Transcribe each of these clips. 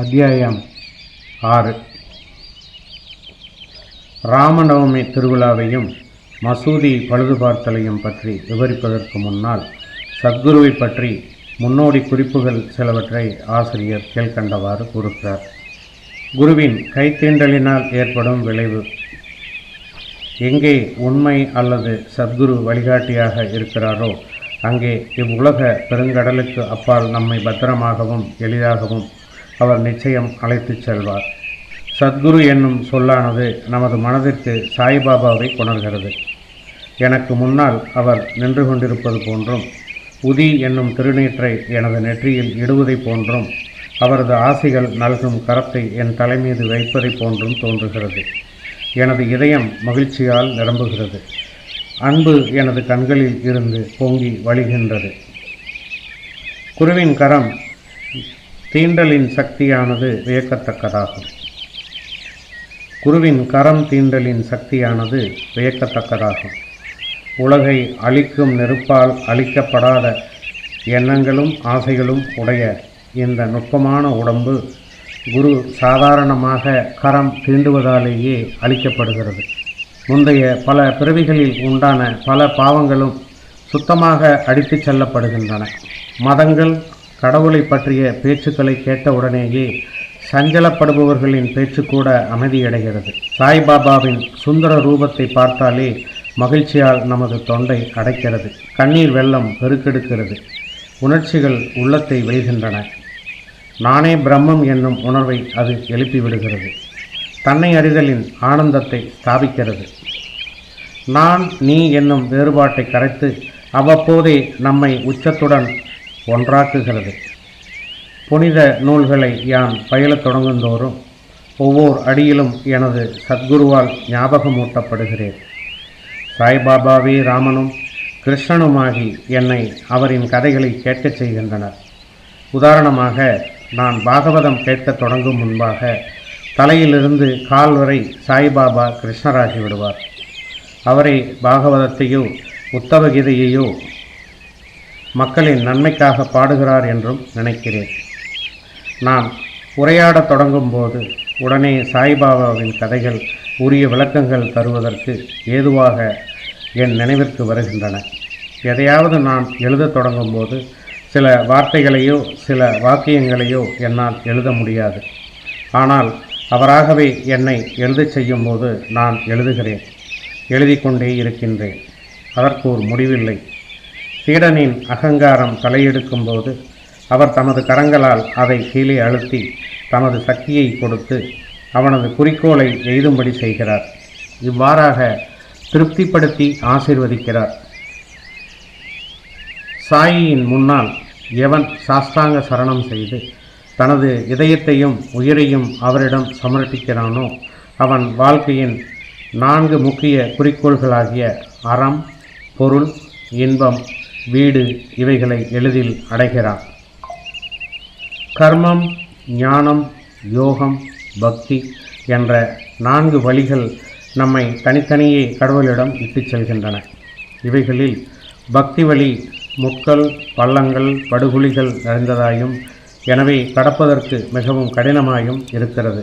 அத்தியாயம் ஆறு. ராமநவமி திருவிழாவையும் மசூதி பழுதுபார்த்தலையும் பற்றி விவரிப்பதற்கு முன்னால் சத்குருவை பற்றி முன்னோடி குறிப்புகள் சிலவற்றை ஆசிரியர் கீழ்கண்டவாறு கூறுகிறார். குருவின் கைத்தீண்டலினால் ஏற்படும் விளைவு எங்கே உண்மை அல்லது சத்குரு வழிகாட்டியாக இருக்கிறாரோ அங்கே இவ்வுலக பெருங்கடலுக்கு அப்பால் நம்மை பத்திரமாகவும் எளிதாகவும் அவர் நிச்சயம் அழைத்துச் செல்வார். சத்குரு என்னும் சொல்லானது நமது மனதிற்கு சாய்பாபாவை கொணர்கிறது. எனக்கு முன்னால் அவர் நின்று கொண்டிருப்பது போன்றும் உதி என்னும் திருநீற்றை எனது நெற்றியில் இடுவதை போன்றும் அவரது ஆசைகள் நல்கும் கரத்தை என் தலைமீது வைப்பதை போன்றும் தோன்றுகிறது. எனது இதயம் மகிழ்ச்சியால் நிரம்புகிறது. அன்பு எனது கண்களில் இருந்து பொங்கி வழிகின்றது. குருவின் கரம் தீண்டலின் சக்தியானது வியக்கத்தக்கதாகும். குருவின் கரம் தீண்டலின் சக்தியானது வியக்கத்தக்கதாகும். உலகை அழிக்கும் நெருப்பால் அழிக்கப்படாத எண்ணங்களும் ஆசைகளும் உடைய இந்த நுட்பமான உடம்பு குரு சாதாரணமாக கரம் தீண்டுவதாலேயே அழிக்கப்படுகிறது. முந்தைய பல பிறவிகளில் உண்டான பல பாவங்களும் சுத்தமாக அடித்துச் செல்லப்படுகின்றன. மதங்கள் கடவுளை பற்றிய பேச்சுக்களை கேட்டவுடனேயே சஞ்சலப்படுபவர்களின் பேச்சு கூட அமைதியடைகிறது. சாய்பாபாவின் சுந்தர ரூபத்தை பார்த்தாலே மகிழ்ச்சியால் நமது தொண்டை அடைக்கிறது. கண்ணீர் வெள்ளம் பெருக்கெடுக்கிறது. உணர்ச்சிகள் உள்ளத்தை வெல்கின்றன. நானே பிரம்மம் என்னும் உணர்வை அது எழுப்பிவிடுகிறது. தன்னை அறிதலின் ஆனந்தத்தை ஸ்தாபிக்கிறது. நான் நீ என்னும் வேறுபாட்டை கரைத்து அவ்வப்போதே நம்மை உச்சத்துடன் ஒன்றாக்குகிறது. புனித நூல்களை யான் பயிலத் தொடங்குந்தோறும் ஒவ்வொரு அடியிலும் எனது சத்குருவால் ஞாபகமூட்டப்படுகிறேன். சாய்பாபாவே ராமனும் கிருஷ்ணனுமாகி என்னை அவரின் கதைகளை கேட்கச் செய்கின்றனர். உதாரணமாக நான் பாகவதம் கேட்கத் தொடங்கும் முன்பாக தலையிலிருந்து கால் வரை சாய்பாபா கிருஷ்ணராகி விடுவார். அவரை பாகவதத்தையோ உத்தவகீதையையோ மக்களின் நன்மைக்காக பாடுகிறார் என்றும் நினைக்கிறேன். நான் உரையாடத் தொடங்கும் போது உடனே சாய்பாபாவின் கதைகள் உரிய விளக்கங்கள் தருவதற்கு ஏதுவாக என் நினைவிற்கு வருகின்றன. எதையாவது நான் எழுதத் தொடங்கும்போது சில வார்த்தைகளையோ சில வாக்கியங்களையோ என்னால் எழுத முடியாது. ஆனால் அவராகவே என்னை எழுதச் செய்யும் போது நான் எழுதுகிறேன். எழுதி கொண்டே இருக்கின்றேன். அதற்கு ஒரு முடிவில்லை. சீடனின் அகங்காரம் தலையெடுக்கும் போது அவர் தமது கரங்களால் அதை கீழே அழுத்தி தமது சக்தியை கொடுத்து அவனது குறிக்கோளை எய்தும்படி செய்கிறார். இவ்வாறாக திருப்திப்படுத்தி ஆசிர்வதிக்கிறார். சாயியின் முன்னால் எவன் சாஸ்தாங்க சரணம் செய்து தனது இதயத்தையும் உயிரையும் அவரிடம் சமர்ப்பிக்கிறானோ அவன் வாழ்க்கையின் நான்கு முக்கிய குறிக்கோள்களாகிய அறம் பொருள் இன்பம் வீடு இவைகளை எளிதில் அடைகிறார். கர்மம் ஞானம் யோகம் பக்தி என்ற நான்கு வழிகள் நம்மை தனித்தனியே கடவுளிடம் இட்டுச் செல்கின்றன. இவைகளில் பக்தி வழி முட்கள் பள்ளங்கள் படுகுழிகள் நிறைந்ததாயும் எனவே கடப்பதற்கு மிகவும் கடினமாயும் இருக்கிறது.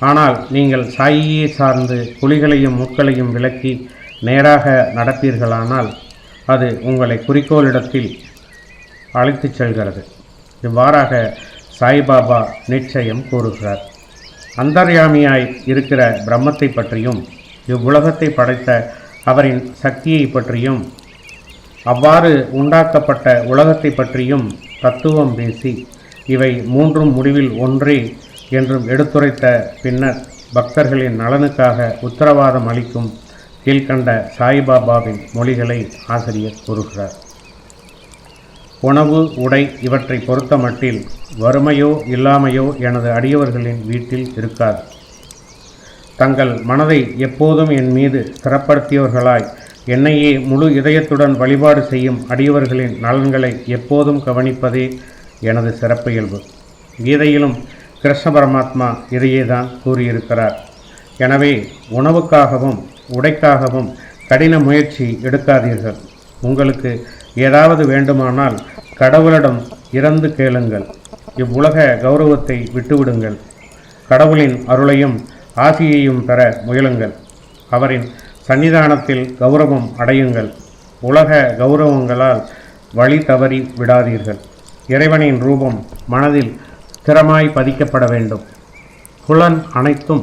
ஆனால் நீங்கள் சாயியை சார்ந்து குழிகளையும் முட்களையும் விளக்கி நேராக நடப்பீர்களானால் அது உங்களை குறிக்கோளிடத்தில் அழைத்துச் செல்கிறது. இவ்வாறாக சாய்பாபா நிச்சயம் கூறுகிறார். அந்தர்யாமியாய் இருக்கிற பிரம்மத்தை பற்றியும் இவ்வுலகத்தை படைத்த அவரின் சக்தியை பற்றியும் அவ்வாறு உண்டாக்கப்பட்ட உலகத்தை பற்றியும் தத்துவம் பேசி இவை மூன்றும் முடிவில் ஒன்றே என்றும் எடுத்துரைத்த பின்னர் பக்தர்களின் நலனுக்காக உத்தரவாதம் அளிக்கும் கீழ்கண்ட சாய்பாபாவின் மொழிகளை ஆசிரியர் கூறுகிறார். உணவு உடை இவற்றை பொறுத்தமட்டில் வறுமையோ இல்லாமையோ எனது அடியவர்களின் வீட்டில் இருக்காது. தங்கள் மனதை எப்போதும் என் மீது ஸ்திரப்படுத்தியவர்களாய் என்னையே முழு இதயத்துடன் வழிபாடு செய்யும் அடியவர்களின் நலன்களை எப்போதும் கவனிப்பதே எனது சிறப்பு இயல்பு. கீதையிலும் கிருஷ்ண பரமாத்மா இதையே தான் கூறியிருக்கிறார். எனவே உணவுக்காகவும் உடைக்காகவும் கடின முயற்சி எடுக்காதீர்கள். உங்களுக்கு ஏதாவது வேண்டுமானால் கடவுளிடம் இறந்து கேளுங்கள். இவ்வுலக கௌரவத்தை விட்டுவிடுங்கள். கடவுளின் அருளையும் ஆசியையும் பெற முயலுங்கள். அவரின் சன்னிதானத்தில் கௌரவம் அடையுங்கள். உலக கௌரவங்களால் வழி தவறி விடாதீர்கள். இறைவனின் ரூபம் மனதில் ஸ்திரமாய் பதிக்கப்பட வேண்டும். புலன் அனைத்தும்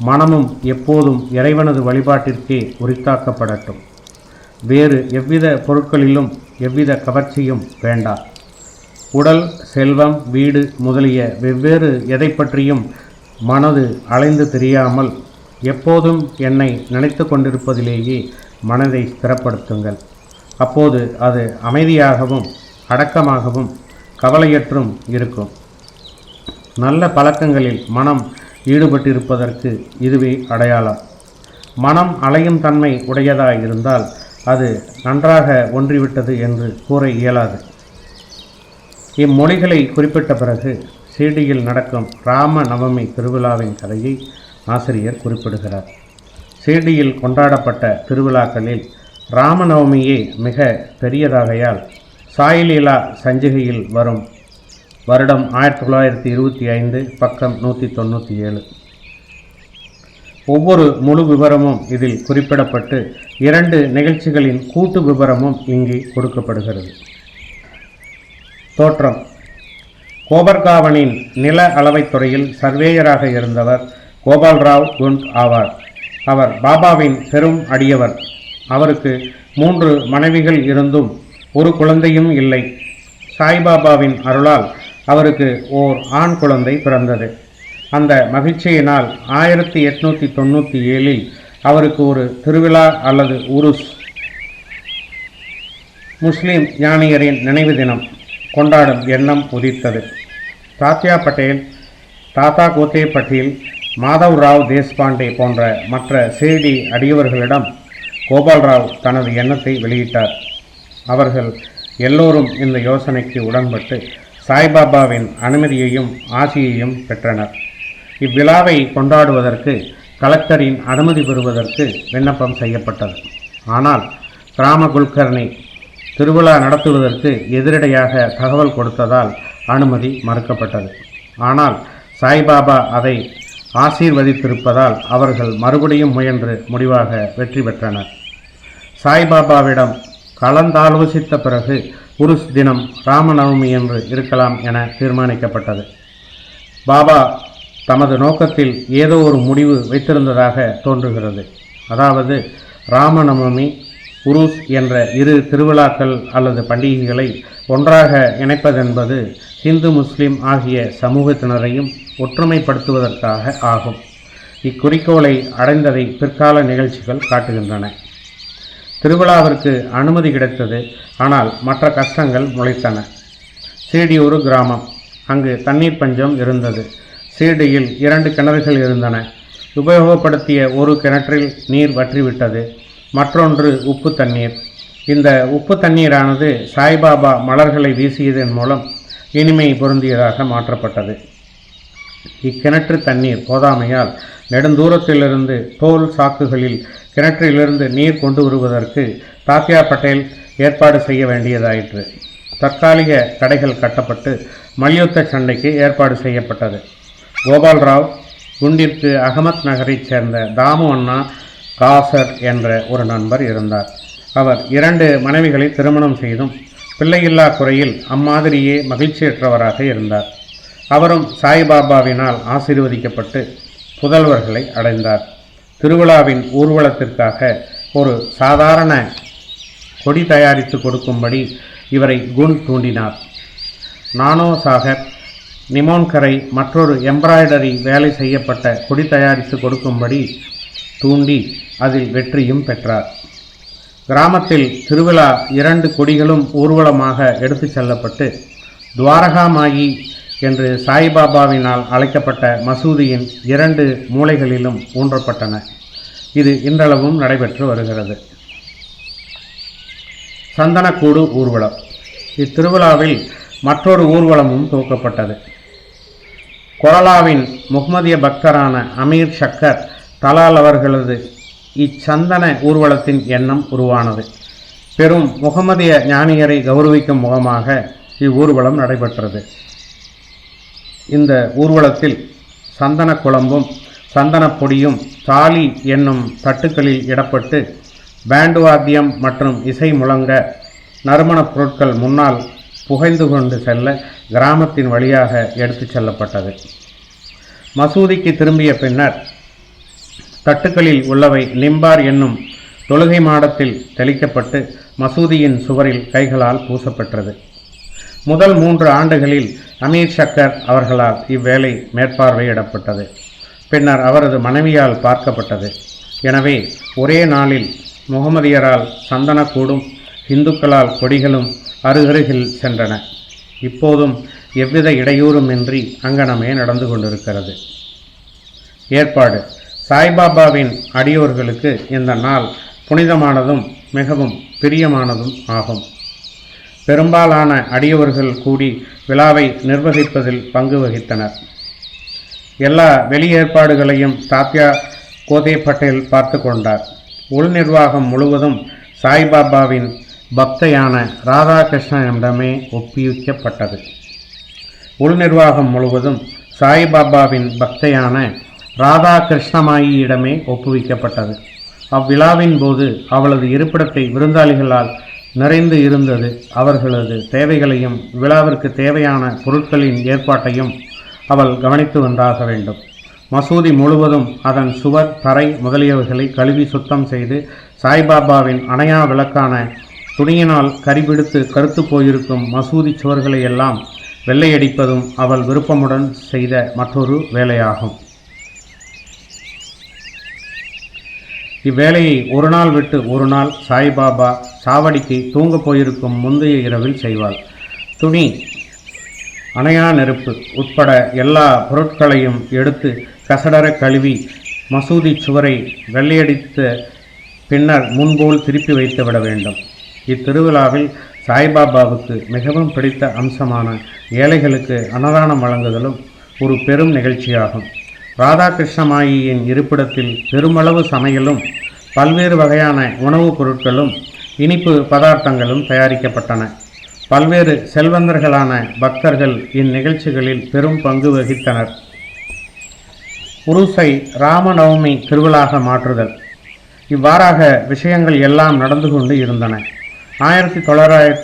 மனமும் எப்போதும் இறைவனது வழிபாட்டிற்கே உரித்தாக்கப்படட்டும். வேறு எவ்வித பொருட்களிலும் எவ்வித கவர்ச்சியும் வேண்டாம் உடல் செல்வம் வீடு முதலிய வெவ்வேறு எதை பற்றியும் மனது அலைந்து தெரியாமல் எப்போதும் என்னை நினைத்து கொண்டிருப்பதிலேயே மனதை ஸ்திரப்படுத்துங்கள். அப்போது அது அமைதியாகவும் அடக்கமாகவும் கவலையற்றும் இருக்கும். நல்ல பழக்கங்களில் மனம் ஈடுபட்டிருப்பதற்கு இதுவே அடையாளம். மனம் அலையும் தன்மை உடையதாய் இருந்தால் அது நன்றாக ஒன்றிவிட்டது என்று கூற இயலாது. இம்மொழிகளை குறிப்பிட்ட பிறகு சீடியில் நடக்கும் ராம நவமி திருவிழாவின் கதையை ஆசிரியர் குறிப்பிடுகிறார். சீடியில் கொண்டாடப்பட்ட திருவிழாக்களில் ராமநவமியே மிக பெரியதாகையால் சாயலீலா சஞ்சிகையில் வரும் வருடம் ஆயிரத்தி தொள்ளாயிரத்தி இருபத்தி ஐந்து பக்கம் நூற்றி தொண்ணூற்றி ஏழு. ஒவ்வொரு முழு விவரமும் இதில் குறிப்பிடப்பட்டு இரண்டு நிகழ்ச்சிகளின் கூட்டு விவரமும் இங்கே கொடுக்கப்படுகிறது. தோற்றம். கோபர்காவனின் நில அளவைத் துறையில் சர்வேயராக இருந்தவர் கோபால்ராவ் குண்ட் ஆவார். அவர் பாபாவின் பெரும் அடியவர். அவருக்கு மூன்று மனைவிகள் இருந்தும் ஒரு குழந்தையும் இல்லை. சாய்பாபாவின் அருளால் அவருக்கு ஓர் ஆண் குழந்தை பிறந்தது. அந்த மகிழ்ச்சியினால் ஆயிரத்தி எட்நூற்றி தொண்ணூற்றி ஏழில் அவருக்கு ஒரு திருவிழா அல்லது உருஸ் முஸ்லீம் ஞானியரின் நினைவு தினம் கொண்டாடும் எண்ணம் உதித்தது. தாத்யா பட்டேல் தாத்தா கோத்தே பட்டேல் மாதவ் ராவ் தேஷ்பாண்டே போன்ற மற்ற சேடி அடியவர்களிடம் கோபால்ராவ் தனது எண்ணத்தை வெளியிட்டார். அவர்கள் எல்லோரும் இந்த யோசனைக்கு உடன்பட்டு சாய்பாபாவின் அனுமதியையும் ஆசியையும் பெற்றனர். இவ்விழாவை கொண்டாடுவதற்கு கலெக்டரின் அனுமதி பெறுவதற்கு விண்ணப்பம் செய்யப்பட்டது. ஆனால் கிராம குல்கர்னி திருவிழா நடத்துவதற்கு எதிரடையாக தகவல் கொடுத்ததால் அனுமதி மறுக்கப்பட்டது. ஆனால் சாய்பாபா அதை ஆசீர்வதித்திருப்பதால் அவர்கள் மறுபடியும் முயன்று முடிவாக வெற்றி பெற்றனர். சாய்பாபாவிடம் கலந்தாலோசித்த பிறகு உருஸ் தினம் ராமநவமி என்று இருக்கலாம் என தீர்மானிக்கப்பட்டது. பாபா தமது நோக்கத்தில் ஏதோ ஒரு முடிவு வைத்திருந்ததாக தோன்றுகிறது. அதாவது ராமநவமி உருஸ் என்ற இரு திருவிழாக்கள் அல்லது பண்டிகைகளை ஒன்றாக இணைப்பதென்பது இந்து முஸ்லிம் ஆகிய சமூகத்தினரையும் ஒற்றுமைப்படுத்துவதற்காக ஆகும். இக்குறிக்கோளை அடைந்ததை பிற்கால நிகழ்ச்சிகள் காட்டுகின்றன. திருவிழாவிற்கு அனுமதி கிடைத்தது. ஆனால் மற்ற கஷ்டங்கள் முளைத்தன. சீடி ஒரு கிராமம். அங்கு தண்ணீர் பஞ்சம் இருந்தது. சீடியில் இரண்டு கிணறுகள் இருந்தன. உபயோகப்படுத்திய ஒரு கிணற்றில் நீர் வற்றிவிட்டது. மற்றொன்று உப்பு தண்ணீர். இந்த உப்பு தண்ணீரானது சாய்பாபா மலர்களை வீசியதன் மூலம் இனிமை பொருந்தியதாக மாற்றப்பட்டது. இக்கிணற்று தண்ணீர் போதாமையால் நெடுந்தூரத்திலிருந்து தோல் சாக்குகளில் கிணற்றிலிருந்து நீர் கொண்டு வருவதற்கு தாத்யா பட்டேல் ஏற்பாடு செய்ய வேண்டியதாயிற்று. தற்காலிக கடைகள் கட்டப்பட்டு மல்யுத்த சண்டைக்கு ஏற்பாடு செய்யப்பட்டது. கோபால்ராவ் குண்டிற்கு அகமத் நகரைச் சேர்ந்த தாமு அண்ணா காசர் என்ற ஒரு நண்பர் இருந்தார். அவர் இரண்டு மனைவிகளை திருமணம் செய்தும் பிள்ளையில்லா குறையில் அம்மாதிரியே மகிழ்ச்சியற்றவராக இருந்தார். அவரும் சாய்பாபாவினால் ஆசீர்வதிக்கப்பட்டு புதல்வர்களை அடைந்தார். திருவிழாவின் ஊர்வலத்திற்காக ஒரு சாதாரண கொடி தயாரித்து கொடுக்கும்படி இவரை குண் தூண்டினார். நானோ சாகர் நிமோன்கரை மற்றொரு எம்ப்ராய்டரி வேலை செய்யப்பட்ட கொடி தயாரித்து கொடுக்கும்படி தூண்டி அதில் வெற்றியும் பெற்றார். கிராமத்தில் திருவிழா இரண்டு கொடிகளும் ஊர்வலமாக எடுத்துச் செல்லப்பட்டு துவாரகாமாயி என்று சாய்பாபாவினால் அழைக்கப்பட்ட மசூதியின் இரண்டு மூலைகளிலும் ஊன்றப்பட்டன. இது இன்றளவும் நடைபெற்று வருகிறது. சந்தனக்கூடு ஊர்வலம். இத்திருவிழாவில் மற்றொரு ஊர்வலமும் துவக்கப்பட்டது. கொரலாவின் முகமதிய பக்தரான அமீர் ஷக்கர் தலால் அவர்களது இச்சந்தன ஊர்வலத்தின் எண்ணம் உருவானது. பெரும் முகமதிய ஞானியரை கௌரவிக்கும் முகமாக இவ்வூர்வலம் நடைபெற்றது. இந்த ஊர்வலத்தில் சந்தன குழம்பும் சந்தனப்பொடியும் தாலி என்னும் தட்டுக்களில் இடப்பட்டு பேண்டு வாத்தியம் மற்றும் இசை முழங்க நறுமணப் பொருட்கள் முன்னால் புகைந்து கொண்டு செல்ல கிராமத்தின் வழியாக எடுத்துச் செல்லப்பட்டது. மசூதிக்கு திரும்பிய பின்னர் தட்டுக்களில் உள்ளவை லிம்பார் என்னும் தொழுகை மாடத்தில் தெளிக்கப்பட்டு மசூதியின் சுவரில் கைகளால் பூசப்பெற்றது. முதல் மூன்று ஆண்டுகளில் அமீர் சக்கர் அவர்களால் இவ்வேலை மேற்பார்வையிடப்பட்டது. பின்னர் அவரது மனைவியால் பார்க்கப்பட்டது. எனவே ஒரே நாளில் முகமதியரால் சந்தனக்கூடும் இந்துக்களால் கொடிகளும் அருகருகில் சென்றன. இப்போதும் எவ்வித இடையூறுமின்றி அங்கனமே நடந்து கொண்டிருக்கிறது. ஏற்பாடு. சாய்பாபாவின் அடியோர்களுக்கு இந்த நாள் புனிதமானதும் மிகவும் பிரியமானதும் ஆகும். பெரும்பாலான அடியவர்கள் கூடி விழாவை நிர்வகிப்பதில் பங்கு வகித்தனர். எல்லா வெளியேற்பாடுகளையும் தாத்யா கோதே பட்டேல் பார்த்து கொண்டார். உள் நிர்வாகம் முழுவதும் சாய்பாபாவின் பக்தையான ராதாகிருஷ்ணனிடமே ஒப்புவிக்கப்பட்டது. உள் நிர்வாகம் முழுவதும் சாய்பாபாவின் பக்தையான ராதா கிருஷ்ணமாயியிடமே ஒப்புவிக்கப்பட்டது. அவ்விழாவின் போது அவளது இருப்பிடத்தை விருந்தாளிகளால் நிறைந்து இருந்தது. அவர்களது தேவைகளையும் விழாவிற்கு தேவையான பொருட்களின் ஏற்பாட்டையும் அவள் கவனித்து வந்தாக வேண்டும். மசூதி முழுவதும் அதன் சுவர் தரை முதலியவைகளை கழுவி சுத்தம் செய்து சாய்பாபாவின் அணையா விளக்கான துணியினால் கரிபிடித்து கருத்து போயிருக்கும் மசூதி சுவர்களை எல்லாம் வெள்ளையடிப்பதும் அவள் விருப்பமுடன் செய்த மற்றொரு வேலையாகும். இவ்வேலையை ஒரு நாள் விட்டு ஒரு நாள் சாய்பாபா சாவடிக்கு தூங்கப் போயிருக்கும் முந்தைய இரவில் செய்வாள் துணி அணையா நெருப்பு உட்பட எல்லா பொருட்களையும் எடுத்து கசடர கழுவி மசூதி சுவரை வெள்ளையடித்த பின்னர் முன்போல் திருப்பி வைத்து விட வேண்டும். இத்திருவிழாவில் சாய்பாபாவுக்கு மிகவும் பிடித்த அம்சமான ஏழைகளுக்கு அன்னதானம் வழங்குதலும் ஒரு பெரும் நிகழ்ச்சியாகும். ராதாகிருஷ்ணமாயியின் இருப்பிடத்தில் பெருமளவு சமையலும் பல்வேறு வகையான உணவுப் பொருட்களும் இனிப்பு பதார்த்தங்களும் தயாரிக்கப்பட்டன. பல்வேறு செல்வந்தர்களான பக்தர்கள் இந்நிகழ்ச்சிகளில் பெரும் பங்கு வகித்தனர். உருசை ராமநவமி திருவிழாக மாற்றுதல். இவ்வாறாக விஷயங்கள் எல்லாம் நடந்து கொண்டு இருந்தன. ஆயிரத்தி தொள்ளாயிர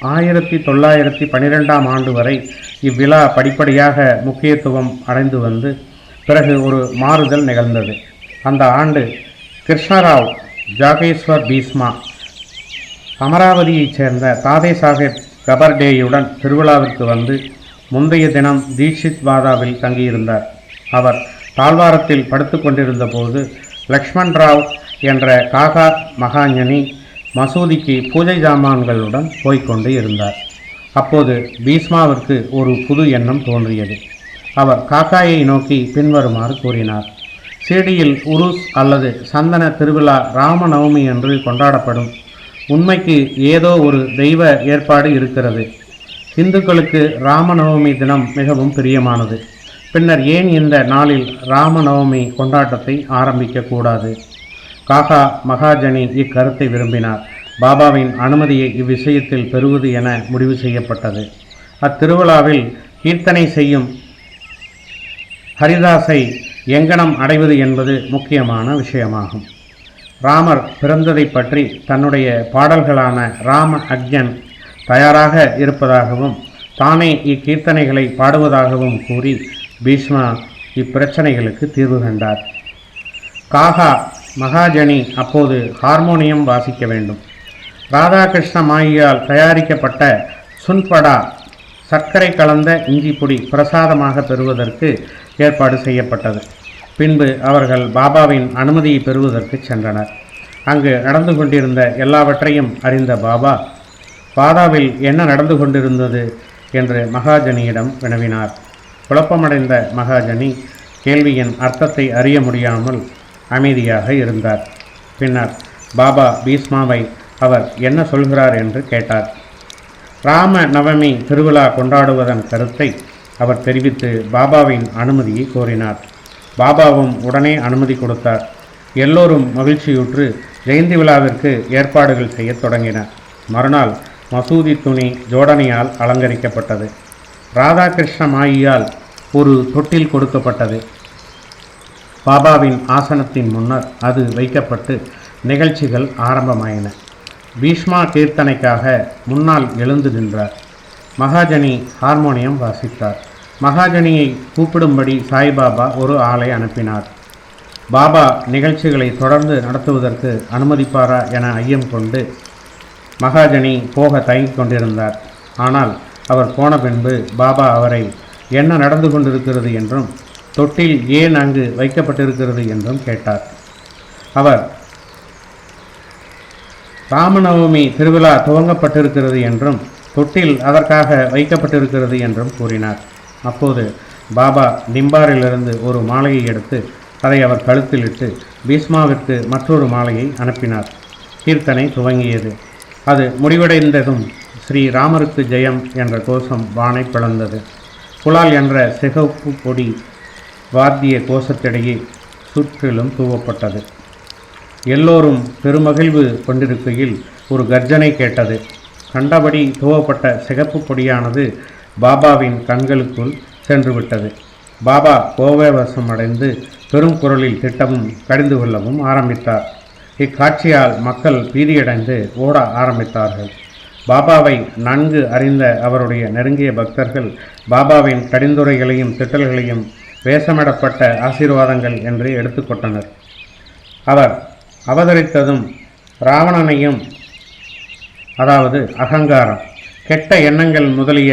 ஆயிரத்தி தொள்ளாயிரத்தி பன்னிரெண்டாம் ஆண்டு வரை இவ்விழா படிப்படியாக முக்கியத்துவம் அடைந்து வந்து பிறகு ஒரு மாறுதல் நிகழ்ந்தது. அந்த ஆண்டு கிருஷ்ணராவ் ஜாகேஸ்வர் பீஸ்மா அமராவதியைச் சேர்ந்த தாதே சாஹேப் கபர்டேயுடன் திருவிழாவிற்கு வந்து முந்தைய தினம் தீட்சித் வாதாவில் தங்கியிருந்தார். அவர் தாழ்வாரத்தில் படுத்து கொண்டிருந்த போது லக்ஷ்மண் ராவ் என்ற காகா மகாஞனி மசூதிக்கு பூஜை ஜாமான்களுடன் போய்க்கொண்டு இருந்தார். அப்போது பீஸ்மாவிற்கு ஒரு புது எண்ணம் தோன்றியது. அவர் காக்காயை நோக்கி பின்வருமாறு கூறினார். சீடியில் உருஸ் அல்லது சந்தன திருவிழா ராமநவமி என்று கொண்டாடப்படும். உண்மைக்கு ஏதோ ஒரு தெய்வ ஏற்பாடு இருக்கிறது. இந்துக்களுக்கு ராமநவமி தினம் மிகவும் பிரியமானது. பின்னர் ஏன் இந்த நாளில் ராமநவமி கொண்டாட்டத்தை ஆரம்பிக்கக்கூடாது காகா மகாஜனி இக்கருத்தை விரும்பினார். பாபாவின் அனுமதியை இவ்விஷயத்தில் பெறுவது என முடிவு செய்யப்பட்டது. அத்திருவிழாவில் கீர்த்தனை செய்யும் ஹரிதாஸை எங்கனம் அடைவது என்பது முக்கியமான விஷயமாகும். ராமர் பிறந்ததை பற்றி தன்னுடைய பாடல்களான ராம அக்ஞன் தயாராக இருப்பதாகவும் தானே இக்கீர்த்தனைகளை பாடுவதாகவும் கூறி பீஷ்மா இப்பிரச்சனைகளுக்கு தீர்வு கண்டார். காகா மகாஜனி அப்போது ஹார்மோனியம் வாசிக்க வேண்டும். ராதாகிருஷ்ண மாயியால் தயாரிக்கப்பட்ட சுன்படா சர்க்கரை கலந்த இஞ்சி பொடி பிரசாதமாக பெறுவதற்கு ஏற்பாடு செய்யப்பட்டது. பின்பு அவர்கள் பாபாவின் அனுமதியை பெறுவதற்கு சென்றனர். அங்கு நடந்து கொண்டிருந்த எல்லாவற்றையும் அறிந்த பாபா பாதாவில் என்ன நடந்து கொண்டிருந்தது? என்று மகாஜனியிடம் வினவினார். குழப்பமடைந்த மகாஜனி கேள்வியின் அர்த்தத்தை அறிய முடியாமல் அமைதியாக இருந்தார். பின்னர் பாபா பீஸ்மாவை அவர் என்ன சொல்கிறார் என்று கேட்டார். ராம நவமி திருவிழா கொண்டாடுவதன் கருத்தை அவர் தெரிவித்து பாபாவின் அனுமதியை கோரினார். பாபாவும் உடனே அனுமதி கொடுத்தார். எல்லோரும் மகிழ்ச்சியுற்று ஜெயந்தி விழாவிற்கு ஏற்பாடுகள் செய்யத் தொடங்கினர். மறுநாள் மசூதி துணி ஜோடனையால் அலங்கரிக்கப்பட்டது. ராதாகிருஷ்ண மாயியால் ஒரு தொட்டில் கொடுக்கப்பட்டது. பாபாவின் ஆசனத்தின் முன்னர் அது வைக்கப்பட்டு நிகழ்ச்சிகள் ஆரம்பமாயின. பீஷ்மா கீர்த்தனைக்காக முன்னால் எழுந்து நின்றார். மகாஜனி ஹார்மோனியம் வாசித்தார். மகாஜனியை கூப்பிடும்படி சாய்பாபா ஒரு ஆளை அனுப்பினார். பாபா நிகழ்ச்சிகளை தொடர்ந்து நடத்துவதற்கு அனுமதிப்பாரா என ஐயம் கொண்டு மகாஜனி போக தயங்கிக் கொண்டிருந்தார். ஆனால் அவர் போன பின்பு பாபா அவரை என்ன நடந்து கொண்டிருக்கிறது என்றும் தொட்டில் ஏன் அங்கு வைக்கப்பட்டிருக்கிறது என்றும் கேட்டார். அவர் ராமநவமி திருவிழா துவங்கப்பட்டிருக்கிறது என்றும் தொட்டில் அதற்காக வைக்கப்பட்டிருக்கிறது என்றும் கூறினார். அப்போது பாபா டிம்பாரிலிருந்து ஒரு மாலையை எடுத்து அதை அவர் கழுத்திலிட்டு பீஸ்மாவிற்கு மற்றொரு மாலையை அனுப்பினார். கீர்த்தனை துவங்கியது. அது முடிவடைந்ததும் ஸ்ரீ ராமருக்கு ஜெயம் என்ற கோஷம் வானை பிளந்தது. புலால் என்ற சிகப்பு பொடி வாத்திய கோஷத்திடையே சுற்றிலும் தூவப்பட்டது. எல்லோரும் பெருமகிழ்வு கொண்டிருக்கையில் ஒரு கர்ஜனை கேட்டது. கண்டபடி துவப்பட்ட சிகப்பு பொடியானது பாபாவின் கண்களுக்குள் சென்றுவிட்டது. பாபா கோவேவசம் அடைந்து பெரும் குரலில் திட்டவும் கடிந்து கொள்ளவும் ஆரம்பித்தார். இக்காட்சியால் மக்கள் பீதியடைந்து ஓட ஆரம்பித்தார்கள். பாபாவை நன்கு அறிந்த அவருடைய நெருங்கிய பக்தர்கள் பாபாவின் கடிந்துரைகளையும் திட்டல்களையும் வேஷமிடப்பட்ட ஆசீர்வாதங்கள் என்று எடுத்துக்கொண்டனர். அவர் அவதரித்ததும் ராவணனையும் அதாவது அகங்காரம் கெட்ட எண்ணங்கள் முதலிய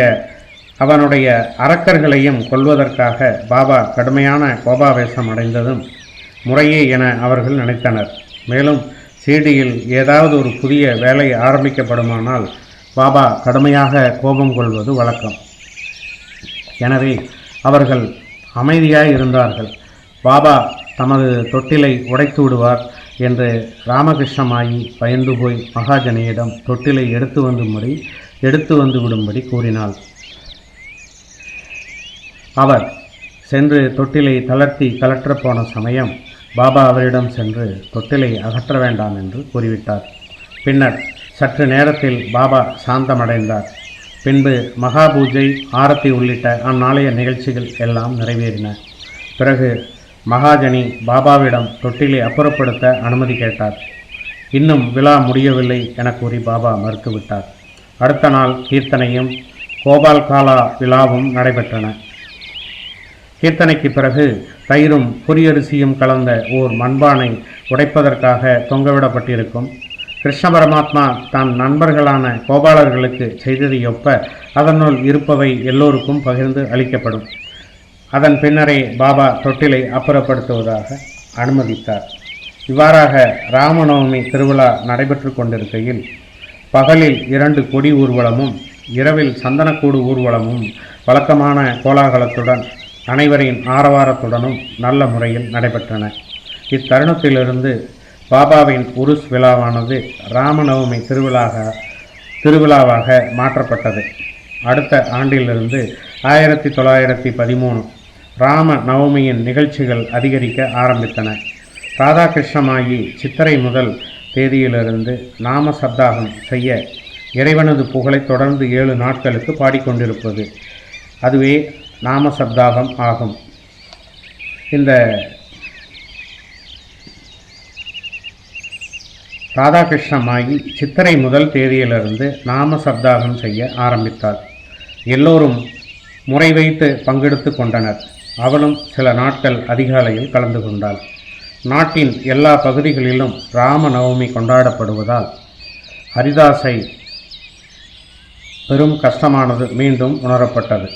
அவனுடைய அரக்கர்களையும் கொல்வதற்காக பாபா கடுமையான கோபாவேசம் அடைந்ததும் முறையே என அவர்கள் நினைத்தனர். மேலும் சீடியில் ஏதாவது ஒரு புதிய வேலை ஆரம்பிக்கப்படுமானால் பாபா கடுமையாக கோபம் கொள்வது வழக்கம். எனவே அவர்கள் அமைதியாய் இருந்தார்கள். பாபா தமது தொட்டிலை உடைத்து விடுவார். என்று ராமகிருஷ்ணமாயி பயந்து போய் மகாஜனியிடம் தொட்டிலை எடுத்து வந்தும்படி எடுத்து வந்து விடும்படி கூறினாள். அவர் சென்று தொட்டிலை தளர்த்தி கலற்றப் போன சமயம் பாபா அவரிடம் சென்று தொட்டிலை அகற்ற வேண்டாம் என்று கூறிவிட்டார். பின்னர் சற்று நேரத்தில் பாபா சாந்தமடைந்தார். பின்பு மகா பூஜை ஆரத்தி உள்ளிட்ட அந்நாளைய நிகழ்ச்சிகள் எல்லாம் நிறைவேறின. பிறகு மகாஜனி பாபாவிடம் தொட்டிலை அப்புறப்படுத்த அனுமதி கேட்டார். இன்னும் விழா முடியவில்லை என கூறி பாபா மறுத்துவிட்டார். அடுத்த நாள் கீர்த்தனையும் கோபால் காலா விழாவும் நடைபெற்றன. கீர்த்தனைக்கு பிறகு தயிரும் பொரியரிசியும் கலந்த ஓர் மண்பானை உடைப்பதற்காக தொங்கவிடப்பட்டிருக்கும். கிருஷ்ண பரமாத்மா தன் நண்பர்களான கோபாலர்களுக்கு செய்ததை ஒப்ப அதனுள் இருப்பவை எல்லோருக்கும் பகிர்ந்து அளிக்கப்படும். அதன் பின்னரே பாபா தொட்டிலை அப்புறப்படுத்துவதாக அனுமதித்தார். இவ்வாறாக ராமநவமி திருவிழா நடைபெற்று கொண்டிருக்கையில் பகலில் இரண்டு கொடி ஊர்வலமும் இரவில் சந்தனக்கூடு ஊர்வலமும் வழக்கமான கோலாகலத்துடன் அனைவரின் ஆரவாரத்துடனும் நல்ல முறையில் நடைபெற்றன. இத்தருணத்திலிருந்து பாபாவின் உருஸ் விழாவானது ராமநவமி திருவிழாக திருவிழாவாக மாற்றப்பட்டது. அடுத்த ஆண்டிலிருந்து ஆயிரத்தி தொள்ளாயிரத்தி பதிமூணு ராம நவமியின் நிகழ்ச்சிகள் அதிகரிக்க ஆரம்பித்தன. ராதாகிருஷ்ணமாயி சித்திரை முதல் தேதியிலிருந்து நாம சப்தாகம் செய்ய இறைவனது புகழை தொடர்ந்து ஏழு நாட்களுக்கு பாடிக்கொண்டிருப்பது அதுவே நாம சப்தாகம் ஆகும். இந்த ராதாகிருஷ்ணமாகி சித்திரை முதல் தேதியிலிருந்து நாம சப்தாகம் செய்ய ஆரம்பித்தார். எல்லோரும் முறை வைத்து பங்கெடுத்து கொண்டனர். அவளும் சில நாட்கள் அதிகாலையில் கலந்து கொண்டாள். நாட்டின் எல்லா பகுதிகளிலும் ராம நவமி கொண்டாடப்படுவதால் ஹரிதாஸை பெரும் கஷ்டமானது மீண்டும் உணரப்பட்டது.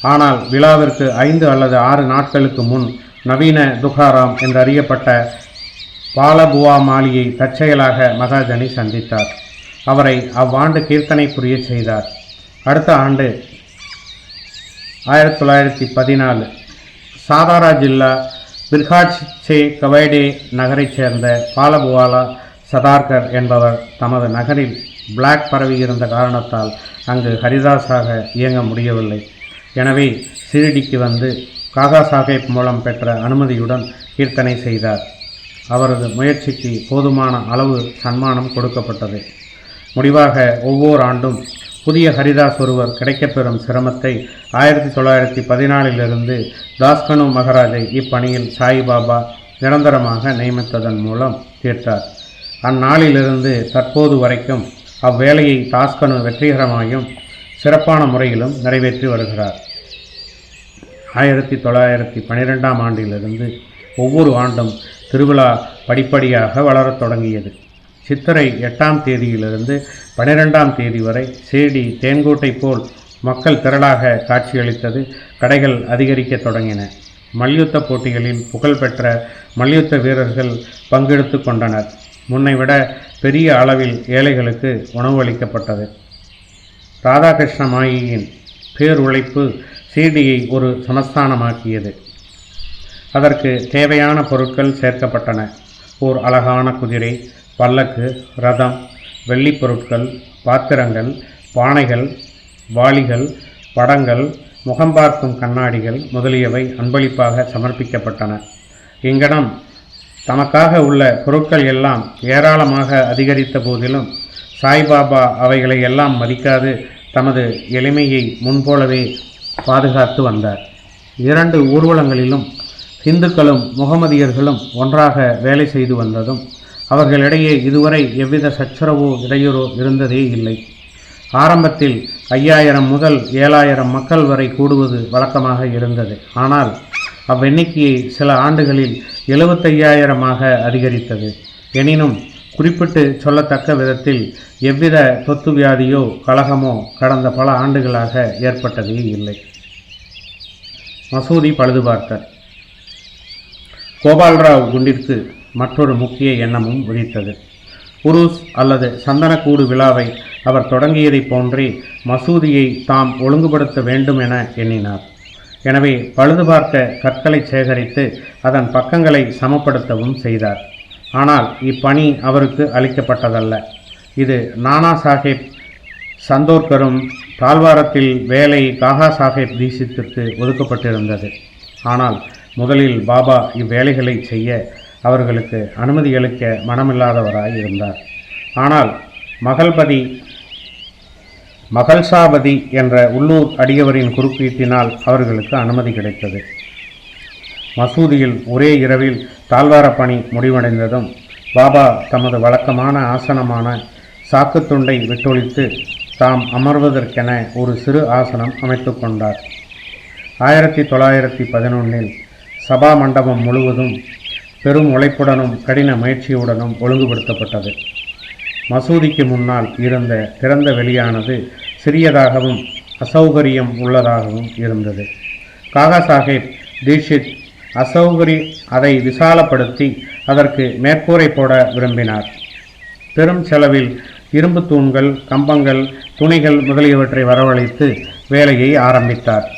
ஆனால் விழாவிற்கு ஐந்து அல்லது ஆறு நாட்களுக்கு முன் நவீன துகாராம் என்றறியப்பட்ட பாலபுவா மாலியை தற்செயலாக மகாஜனி சந்தித்தார். அவரை அவ்வாண்டு கீர்த்தனை புரிய செய்தார். அடுத்த ஆண்டு ஆயிரத்தி தொள்ளாயிரத்தி பதினாலு. சாதாரா ஜில்லா பிர்காட்சே கவைடே நகரைச் சேர்ந்த பாலபுவாலா சதார்கர் என்பவர் தமது நகரில் பிளாக் பரவியிருந்த காரணத்தால் அங்கு ஹரிதாஸாக இயங்க முடியவில்லை. எனவே சிரிடிக்கு வந்து காகா சாஹேப் மூலம் பெற்ற அனுமதியுடன் கீர்த்தனை செய்தார். அவரது முயற்சிக்கு போதுமான அளவு சன்மானம் கொடுக்கப்பட்டது. முடிவாக ஒவ்வொரு ஆண்டும் புதிய ஹரிதாஸ் ஒருவர் கிடைக்கப்பெறும் சிரமத்தை ஆயிரத்தி தொள்ளாயிரத்தி பதினாலிலிருந்து தாஸ்கனு மகராஜை இப்பணியில் சாய்பாபா நிரந்தரமாக நியமித்ததன் மூலம் தீர்த்தார். அந்நாளிலிருந்து தற்போது வரைக்கும் அவ்வேலையை தாஸ்கனு வெற்றிகரமாயும் சிறப்பான முறையிலும் நிறைவேற்றி வருகிறார். ஆயிரத்தி தொள்ளாயிரத்தி பன்னிரெண்டாம் ஆண்டிலிருந்து ஒவ்வொரு ஆண்டும் திருவிழா படிப்படியாக வளரத் தொடங்கியது. சித்திரை எட்டாம் தேதியிலிருந்து பனிரெண்டாம் தேதி வரை சேடி தேன்கோட்டை போல் மக்கள் திரளாக காட்சியளித்தது. கடைகள் அதிகரிக்க தொடங்கின. மல்யுத்த போட்டிகளில் புகழ்பெற்ற மல்யுத்த வீரர்கள் பங்கெடுத்து கொண்டனர். முன்னை விட பெரிய அளவில் ஏழைகளுக்கு உணவு அளிக்கப்பட்டது. ராதாகிருஷ்ண மாயியின் பேருழைப்பு சீடியை ஒரு சமஸ்தானமாக்கியது அதற்கு தேவையான பொருட்கள் சேர்க்கப்பட்டன. ஓர் அழகான குதிரை பல்லக்கு ரதம் வெள்ளிப் பொருட்கள் பாத்திரங்கள் பானைகள் வாளிகள் படங்கள் முகம் பார்க்கும் கண்ணாடிகள் முதலியவை அன்பளிப்பாக சமர்ப்பிக்கப்பட்டன. இங்கனம் தமக்காக உள்ள பொருட்கள் எல்லாம் ஏராளமாக அதிகரித்த போதிலும் சாய்பாபா அவைகளை எல்லாம் மதிக்காது தமது எளிமையை முன்போலவே பாதுகாத்து வந்தார். இரண்டு ஊர்வலங்களிலும் இந்துக்களும் முகமதியர்களும் ஒன்றாக வேலை செய்து வந்ததும் அவர்களிடையே இதுவரை எவ்வித சச்சரவோ இடையூறோ இருந்ததே இல்லை. ஆரம்பத்தில் ஐயாயிரம் முதல் ஏழாயிரம் மக்கள் வரை கூடுவது வழக்கமாக இருந்தது. ஆனால் அவ்வெண்ணிக்கையை சில ஆண்டுகளில் எழுபத்தையாயிரமாக அதிகரித்தது. எனினும் குறிப்பிட்டு சொல்லத்தக்க விதத்தில் எவ்வித தொத்து வியாதியோ கலகமோ கடந்த பல ஆண்டுகளாக ஏற்பட்டதே இல்லை. மசூதி பழுதுபார்த்தர். கோபால்ராவ் குண்டிற்கு மற்றொரு முக்கிய எண்ணமும் உதித்தது உருஸ் அல்லது சந்தனக்கூடு விழாவை அவர் தொடங்கியதைப் போன்றே மசூதியை தாம் ஒழுங்குபடுத்த வேண்டும் என எண்ணினார். எனவே பழுதுபார்க்க கற்களை சேகரித்து அதன் பக்கங்களை சமப்படுத்தவும் செய்தார். ஆனால் இப்பணி அவருக்கு அளிக்கப்பட்டதல்ல. இது நானா சாஹேப் சந்தோர்கரும் தாழ்வாரத்தில் வேலை காகா சாஹேப் தீசித்திற்கு ஒதுக்கப்பட்டிருந்தது. ஆனால் முதலில் பாபா இவ்வேலைகளை செய்ய அவர்களுக்கு அனுமதி அளிக்க மனமில்லாதவராய் இருந்தார். ஆனால் மகள்பதி மகள்சாபதி என்ற உள்ளூர் அடியவரின் குறுக்கீட்டினால் அவர்களுக்கு அனுமதி கிடைத்தது. மசூதியில் ஒரே இரவில் தாழ்வார பணி முடிவடைந்ததும் பாபா தமது வழக்கமான ஆசனமான சாக்குத்துண்டை விட்டொழித்து தாம் அமர்வதற்கென ஒரு சிறு ஆசனம் அமைத்து கொண்டார். ஆயிரத்தி தொள்ளாயிரத்தி பதினொன்றில் சபா மண்டபம் முழுவதும் பெரும் உழைப்புடனும் கடின முயற்சியுடனும் ஒழுங்குபடுத்தப்பட்டது. மசூதிக்கு முன்னால் இருந்த திறந்த வெளியானது சிறியதாகவும் அசௌகரியம் உள்ளதாகவும் இருந்தது. காகா சாஹேப் தீட்சித் அசௌகரி அதை விசாலப்படுத்தி அதற்கு மேற்கூரை போட விரும்பினார். பெரும் செலவில் இரும்பு தூண்கள் கம்பங்கள் துணிகள் முதலியவற்றை வரவழைத்து வேலையை ஆரம்பித்தார்.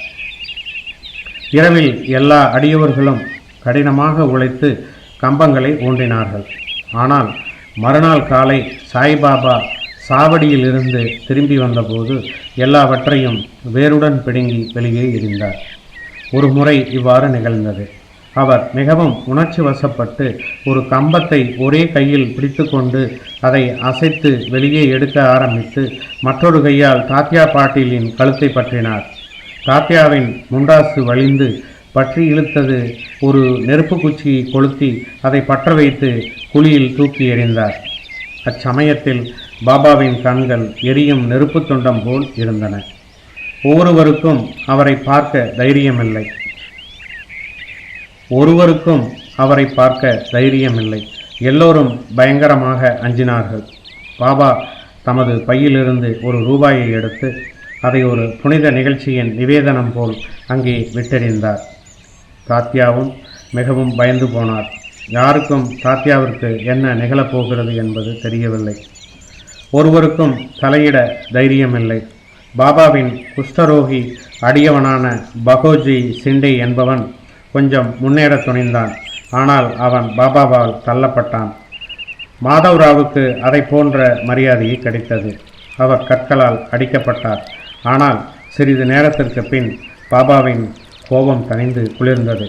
இரவில் எல்லா அடியவர்களும் கடினமாக உழைத்து கம்பங்களை ஊன்றினார்கள். ஆனால் மறுநாள் காலை சாய்பாபா சாவடியிலிருந்து திரும்பி வந்தபோது எல்லாவற்றையும் வேருடன் பிடுங்கி வெளியே இருந்தார் ஒரு முறை இவ்வாறு நிகழ்ந்தது. அவர் மிகவும் உணர்ச்சி வசப்பட்டு ஒரு கம்பத்தை ஒரே கையில் பிடித்துக்கொண்டு அதை அசைத்து வெளியே எடுக்க ஆரம்பித்து மற்றொரு கையால் தாத்தியா பாட்டீலின் கழுத்தை பற்றினார். தாத்தியாவின் முண்டாசு வழிந்து பற்றி இழுத்தது. ஒரு நெருப்பு குச்சியை கொளுத்தி அதை பற்ற வைத்து குழியில் தூக்கி எறிந்தார். அச்சமயத்தில் பாபாவின் கண்கள் எரியும் நெருப்பு துண்டம் போல் இருந்தன. ஒவ்வொருவருக்கும் அவரை பார்க்க தைரியமில்லை. ஒருவருக்கும் அவரை பார்க்க தைரியமில்லை. எல்லோரும் பயங்கரமாக அஞ்சினார்கள். பாபா தமது பையிலிருந்து ஒரு ரூபாயை எடுத்து அதை ஒரு புனித நிகழ்ச்சியின் நிவேதனம் போல் அங்கே விட்டறிந்தார். தாத்யாவும் மிகவும் பயந்து போனார். யாருக்கும் தாத்யாவிற்கு என்ன நிகழப்போகிறது என்பது தெரியவில்லை. ஒருவருக்கும் தலையிட தைரியமில்லை. பாபாவின் குஷ்டரோகி அடியவனான பகோஜி சிண்டே என்பவன் கொஞ்சம் முன்னேற துணிந்தான். ஆனால் அவன் பாபாவால் தள்ளப்பட்டான். மாதவ்ராவுக்கு அதை போன்ற மரியாதையை கிடைத்தது. அவர் கற்களால் அடிக்கப்பட்டார். ஆனால் சிறிது நேரத்திற்கு பின் பாபாவின் கோபம் தணிந்து குளிர்ந்தது.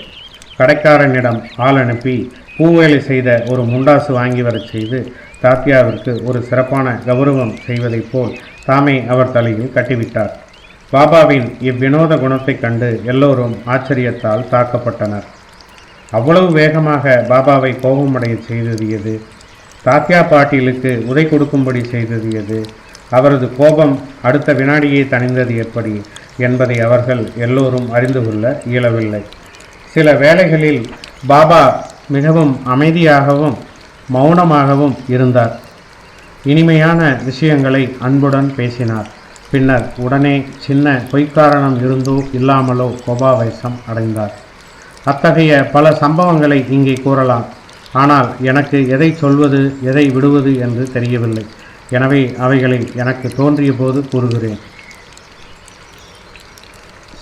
கடைக்காரனிடம் ஆள் அனுப்பி பூவேலை செய்த ஒரு முண்டாசு வாங்கி வரச் செய்து தாத்தியாவிற்கு ஒரு சிறப்பான கௌரவம் செய்வதைப் போல் தாமே அவர் தலையில் கட்டிவிட்டார். பாபாவின் இவ்வினோத குணத்தைக் கண்டு எல்லோரும் ஆச்சரியத்தால் தாக்கப்பட்டனர். அவ்வளவு வேகமாக பாபாவை கோபமடைய செய்தது எது? தாத்தியா பாட்டீலுக்கு உதை கொடுக்கும்படி செய்தது எது? அவரது கோபம் அடுத்த வினாடியே தணிந்தது எப்படி? என்பதை அவர்கள் எல்லோரும் அறிந்து கொள்ள இயலவில்லை. சில வேளைகளில் பாபா மிகவும் அமைதியாகவும் மௌனமாகவும் இருந்தார். இனிமையான விஷயங்களை அன்புடன் பேசினார். பின்னர் உடனே சின்ன பொய்க்காரணம் இருந்தோ இல்லாமலோ கோபாவேசம் அடைந்தார். அத்தகைய பல சம்பவங்களை இங்கே கூறலாம். ஆனால் எனக்கு எதை சொல்வது எதை விடுவது என்று தெரியவில்லை. எனவே அவைகளை எனக்கு தோன்றிய போது கூறுகிறேன்.